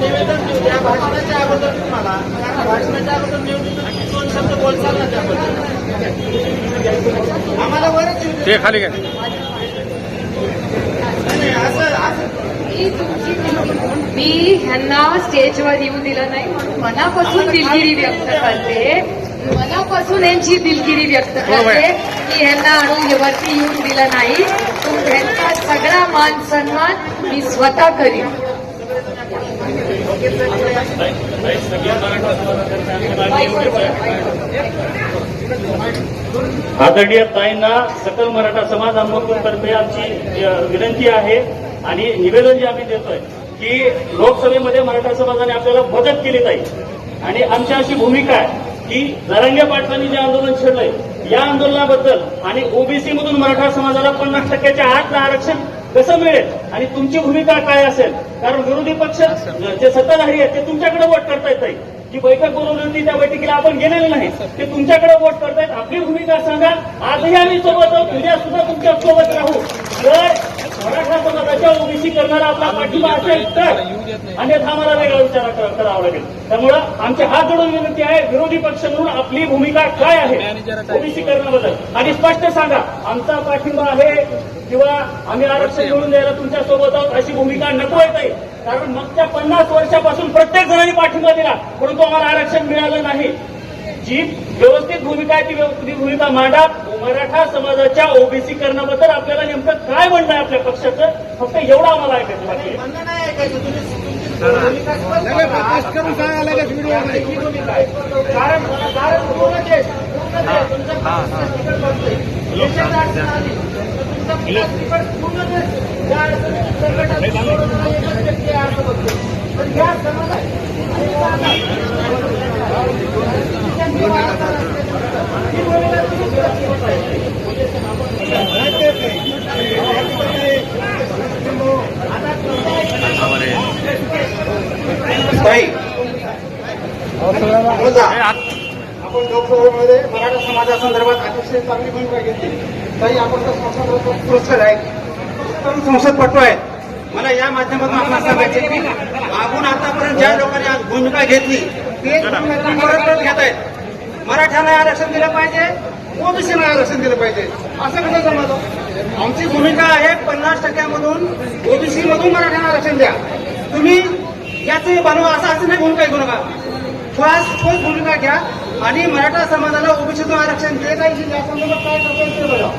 निवेदन देऊ भाषणाच्या अगोदर तुम्हाला. भाषणाच्या अगोदर दोन शब्द बोलचाल ना त्याबद्दल. आम्हाला वरच ते खाली घ्या. असं मी ह्यांना स्टेजवर येऊ दिलं नाही. म्हणून मनापासून दिलगिरी व्यक्त करते. मनापासून यांची दिलगिरी व्यक्त करते. की ह्यांना आणून वरती येऊन दिलं नाही. ह्यांचा सगळा मान सन्मान मी स्वतः करीन. आदरणीय ताईंना सकल मराठा समाज तर्फे आमची विनंती आहे आणि निवेदन जे आम्ही देतोय की लोकसभेमध्ये मराठा समाजाने आपल्याला मदत केली ताई. आणि आमची अशी भूमिका आहे की जरांगे पाटलांनी जे आंदोलन छेडलंय या आंदोलनाबद्दल आणि ओबीसी मधून मराठा समाजाला पन्नास टक्क्याच्या आतलं आरक्षण कसं मिळेल? आणि तुमची भूमिका काय असेल? कारण विरोधी पक्ष जे सत्ताधारी आहेत ते तुमच्याकडे वोट करतायत ताई. जी बैठक बोलवली होती त्या बैठकीला आपण गेलेलो नाही. ते तुमच्याकडे वोट करतायत. आपली भूमिका सांगा. आजही आम्ही सोबत आहोत. उद्या सुद्धा तुमच्यासोबत राहू जर मराठा विनंती करणारा आपला पाठिंबा असेल तर अन्यथा आम्हाला वेगळा विचार करावा लागेल. त्यामुळं आमची हात जोडून विनंती आहे विरोधी पक्ष म्हणून आपली भूमिका काय आहे? ओबीसी करण्याबद्दल. आणि स्पष्ट सांगा आमचा पाठिंबा आहे किंवा आम्ही आरक्षण मिळून द्यायला तुमच्यासोबत आहोत अशी भूमिका नको येत आहे कारण मागच्या पन्नास वर्षापासून प्रत्येक जणांनी पाठिंबा दिला परंतु आम्हाला आरक्षण मिळालं नाही. जी व्यवस्थित भूमिका आहे ती व्यवस्थित भूमिका मांडा. मराठा समाजाच्या ओबीसी करण्याबद्दल आपल्याला नेमकं काय म्हणणं आहे आपल्या पक्षाचं? फक्त एवढं आम्हाला ऐकायचं बाकी आहे. म्हणणं नाही ऐकायचं. तुम्ही तुमची भूमिका स्पष्ट करा. ही भूमिका आहे. कारण तर आहे ही आहे. आपण लोकसभेमध्ये मराठा समाजासंदर्भात अतिशय चांगली भूमिका घेतली. ताई आपण तर संसद पुरस्कार आहे. उत्तम संसदपटू आहेत मला या माध्यमातून आपल्याला सांगायचे की मागून आतापर्यंत ज्या लोकांनी आज भूमिका घेतली परत घेत आहेत मराठ्यांना आरक्षण दिलं पाहिजे ओबीसीला आरक्षण दिलं पाहिजे. असं कसं समजलं? आमची भूमिका आहे पन्नास टक्क्यामधून ओबीसी मधून मराठ्यांना आरक्षण द्या. तुम्ही याचं बनवा असं असं नाही भूमिका घेऊ नका. ठोस ठोस भूमिका घ्या आणि मराठा समाजाला ओबीसीतून आरक्षण देत आहे या संदर्भात काय करतो ते बघा.